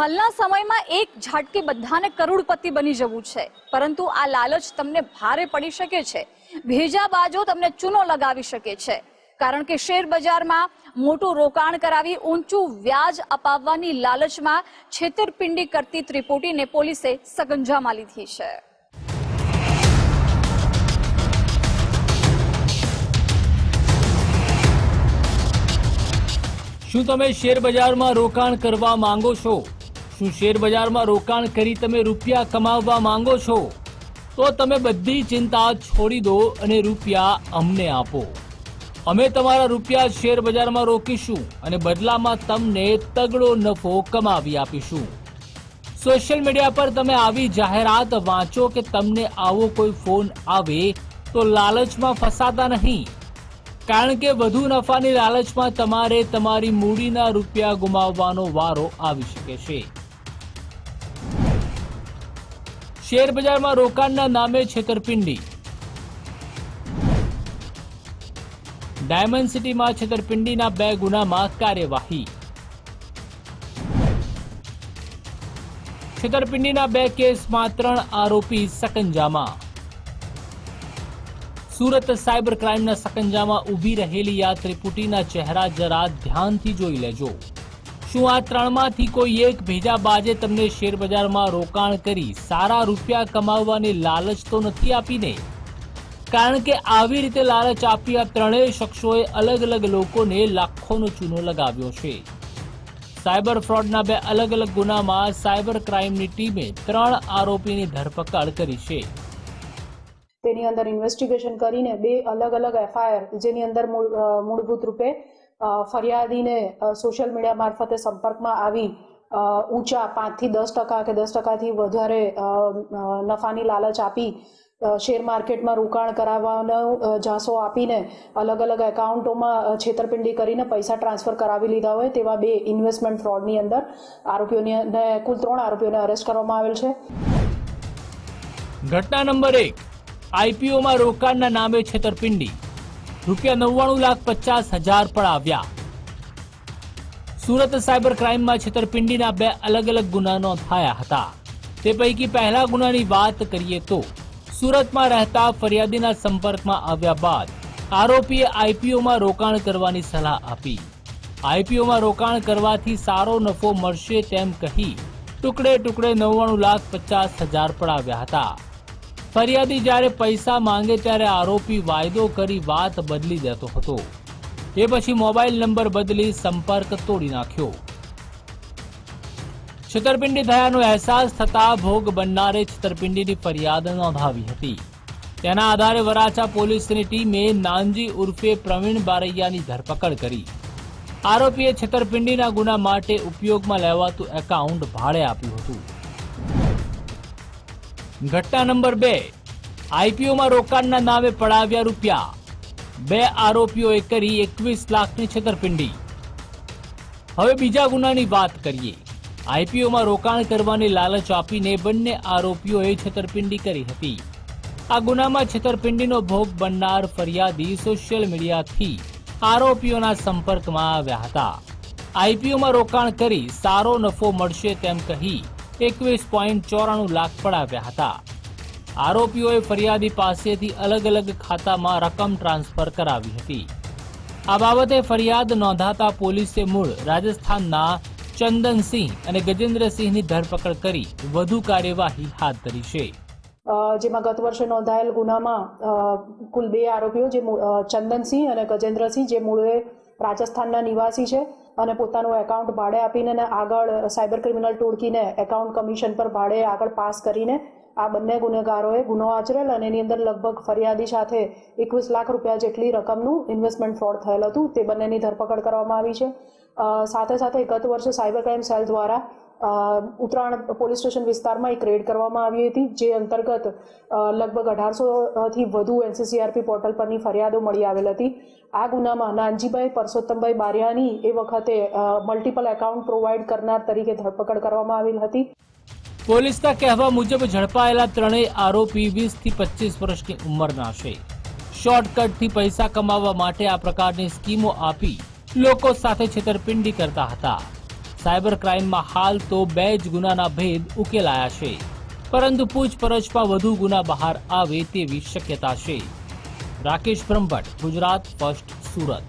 હાલના સમયમાં એક ઝાટકે બધાને કરોડપતિ બની જવું છે. પરંતુ આ લાલચ તમને ભારે પડી શકે છે. ભેજા બાજો તમને ચૂનો લગાવી શકે છે. કારણ કે શેર બજારમાં મોટું રોકાણ કરાવી ઊંચું વ્યાજ અપાવવાની લાલચમાં છેતરપિંડી કરતી ત્રિપુટીને પોલીસે સગંજામાં લીધી છે. શું તમે શેર બજારમાં રોકાણ કરવા માંગો છો? શું શેર બજારમાં રોકાણ કરી તમે રૂપિયા કમાવવા માંગો છો? તો તમે બધી ચિંતા છોડી દો અને રૂપિયા અમને આપો. અમે તમારા રૂપિયા શેર બજારમાં રોકીશું અને બદલામાં તમને તગડો નફો કમાવી આપીશું. સોશિયલ મીડિયા પર તમે આવી જાહેરાત વાંચો કે તમને આવો કોઈ ફોન આવે તો લાલચમાં ફસાતા નહીં. કારણ કે વધુ નફાની લાલચમાં તમારે તમારી મૂડીના રૂપિયા ગુમાવવાનો વારો આવી શકે છે. શેર બજારમાં રોકાણના નામે છેતરપિંડી. ડાયમંડ સિટીમાં છેતરપિંડીના બે ગુનામાં કાર્યવાહી. છેતરપિંડીના બે કેસમાં ત્રણ આરોપી સકંજામાં. સુરત સાયબર ક્રાઇમના સકંજામાં ઊભી રહેલી આ ત્રિપુટીના ચહેરા જરા ધ્યાનથી જોઈ લેજો. શું આ ત્રણમાંથી કોઈ એક ભેજા બાજે તમને શેર બજારમાં રોકાણ કરી સારા રૂપિયા કમાવવાની લાલચ તો નથી આપીને? કારણ કે આવી રીતે લાલચ આપી આ ત્રણેય શખ્સોએ અલગ અલગ લોકોને લાખોનો ચૂનો લગાવ્યો છે. સાયબર ફ્રોડના બે અલગ અલગ ગુનામાં સાયબર ક્રાઇમની ટીમે ત્રણ આરોપીની ધરપકડ કરી છે. તેની અંદર ઇન્વેસ્ટિગેશન કરીને બે અલગ અલગ એફઆઈઆર, જેની અંદર મૂળ- મૂળભૂત રૂપે ફરિયાદીને સોશિયલ મીડિયા મારફતે સંપર્કમાં આવી ઊંચા પાંચથી દસ ટકા કે દસ ટકાથી વધારે નફાની લાલચ આપી શેર માર્કેટમાં રોકાણ કરાવવાનો ઝાંસો આપીને અલગ અલગ એકાઉન્ટોમાં છેતરપિંડી કરીને પૈસા ટ્રાન્સફર કરાવી લીધા હોય તેવા બે ઇન્વેસ્ટમેન્ટ ફ્રોડની અંદર આરોપીઓને કુલ ત્રણ આરોપીઓને અરેસ્ટ કરવામાં આવેલ છે. ઘટના નંબર એક આઈપીઓમાં રોકાણના નામે છેતરપિંડી. રૂપિયા નવ્વાણું લાખ પચાસ હજાર પણ આવ્યા. સુરત સાયબર ક્રાઇમમાં છેતરપિંડીના બે અલગ અલગ ગુના નોંધાયા હતા. તે પૈકી પહેલા ગુનાની વાત કરીએ તો, સુરતમાં રહેતા ફરિયાદીના સંપર્કમાં આવ્યા બાદ આરોપીએ આઈપીઓમાં રોકાણ કરવાની સલાહ આપી. આઈપીઓમાં રોકાણ કરવાથી સારો નફો મળશે તેમ કહી ટુકડે ટુકડે નવ્વાણું લાખ પચાસ હજાર પડાવ્યા હતા. ફરિયાદી જ્યારે પૈસા માંગે ત્યારે આરોપી વાયદો કરી વાત બદલી દેતો હતો. એ પછી મોબાઈલ નંબર બદલી સંપર્ક તોડી નાખ્યો. છેતરપિંડી થયાનો અહેસાસ થતા ભોગ બનનારે છેતરપિંડીની ફરિયાદ નોંધાવી હતી. તેના આધારે વરાછા પોલીસની ટીમે નાનજી ઉર્ફે પ્રવીણ બારૈયાની ધરપકડ કરી. આરોપીએ છેતરપિંડીના ગુના માટે ઉપયોગમાં લેવાતું એકાઉન્ટ ભાડે આપ્યું હતું. ઘટના નંબર બે. આઈપીઓમાં રોકાણના નામે પડાવ્યા રૂપિયા. બે આરોપીઓએ કરી એકવીસ લાખની છેતરપિંડી. હવે બીજા ગુનાની વાત કરીએ. આઈપીઓમાં રોકાણ કરવાની લાલચ આપીને બંને આરોપીઓએ છેતરપિંડી કરી હતી. આ ગુનામાં છેતરપિંડીનો ભોગ બનનાર ફરિયાદી સોશિયલ મીડિયાથી આરોપીઓના સંપર્કમાં આવ્યા હતા. આઈપીઓમાં રોકાણ કરી સારો નફો મળશે તેમ કહી એકવીસ પોઈન્ટ ચોરાણું લાખ પડાવ્યા હતા. આરોપીઓએ ફરિયાદી પાસેથી અલગ અલગ ખાતામાં રકમ ટ્રાન્સફર કરાવી હતી. આ બાબતે ફરિયાદ નોંધાતા પોલીસે મૂળ રાજસ્થાનના ચંદનસિંહ અને ગજેન્દ્રસિંહની ધરપકડ કરી વધુ કાર્યવાહી હાથ ધરી છે. જેમાં ગત વર્ષે નોંધાયેલ ગુનામાં કુલ બે આરોપીઓ, જે ચંદનસિંહ અને ગજેન્દ્રસિંહ, જે મૂળે રાજસ્થાનના નિવાસી છે અને પોતાનું એકાઉન્ટ ભાડે આપીને આગળ સાયબર ક્રિમિનલ ટોળકીને એકાઉન્ટ કમિશન પર ભાડે આગળ પાસ કરીને આ બંને ગુનેગારોએ ગુનો આચરેલ અને એની અંદર લગભગ ફરિયાદી સાથે એકવીસ લાખ રૂપિયા જેટલી રકમનું ઇન્વેસ્ટમેન્ટ ફ્રોડ થયેલ હતું. તે બંનેની ધરપકડ કરવામાં આવી છે. સાથે સાથે ગત વર્ષે સાયબર ક્રાઇમ સેલ દ્વારા ઉત્તરાયણ પોલીસ સ્ટેશન વિસ્તારમાં એક રેડ કરવામાં આવી હતી, જે અંતર્ગત લગભગ અઢારસો થી વધુ એનસીસીઆરપી પોર્ટલ પરની ફરિયાદો મળી આવેલ હતી. આ ગુનામાં નાનજીભાઈ પરસોત્તમભાઈ બારિયાની એ વખતે મલ્ટિપલ એકાઉન્ટ પ્રોવાઈડ કરનાર તરીકે ધરપકડ કરવામાં આવેલ હતી. પોલીસના કહેવા મુજબ ઝડપાયેલા ત્રણેય આરોપી વીસથી પચીસ વર્ષની ઉંમરના છે. શોર્ટકટથી પૈસા કમાવવા માટે આ પ્રકારની સ્કીમો આપી લોકો સાથે છેતરપિંડી કરતા હતા. સાયબર ક્રાઇમમાં હાલ તો બે જ ગુનાના ભેદ ઉકેલાયા છે. પરંતુ પૂછપરછમાં વધુ ગુના બહાર આવે તેવી શક્યતા છે. રાકેશ બ્રહ્મભટ્ટ, ગુજરાત, ફર્સ્ટ, સુરત.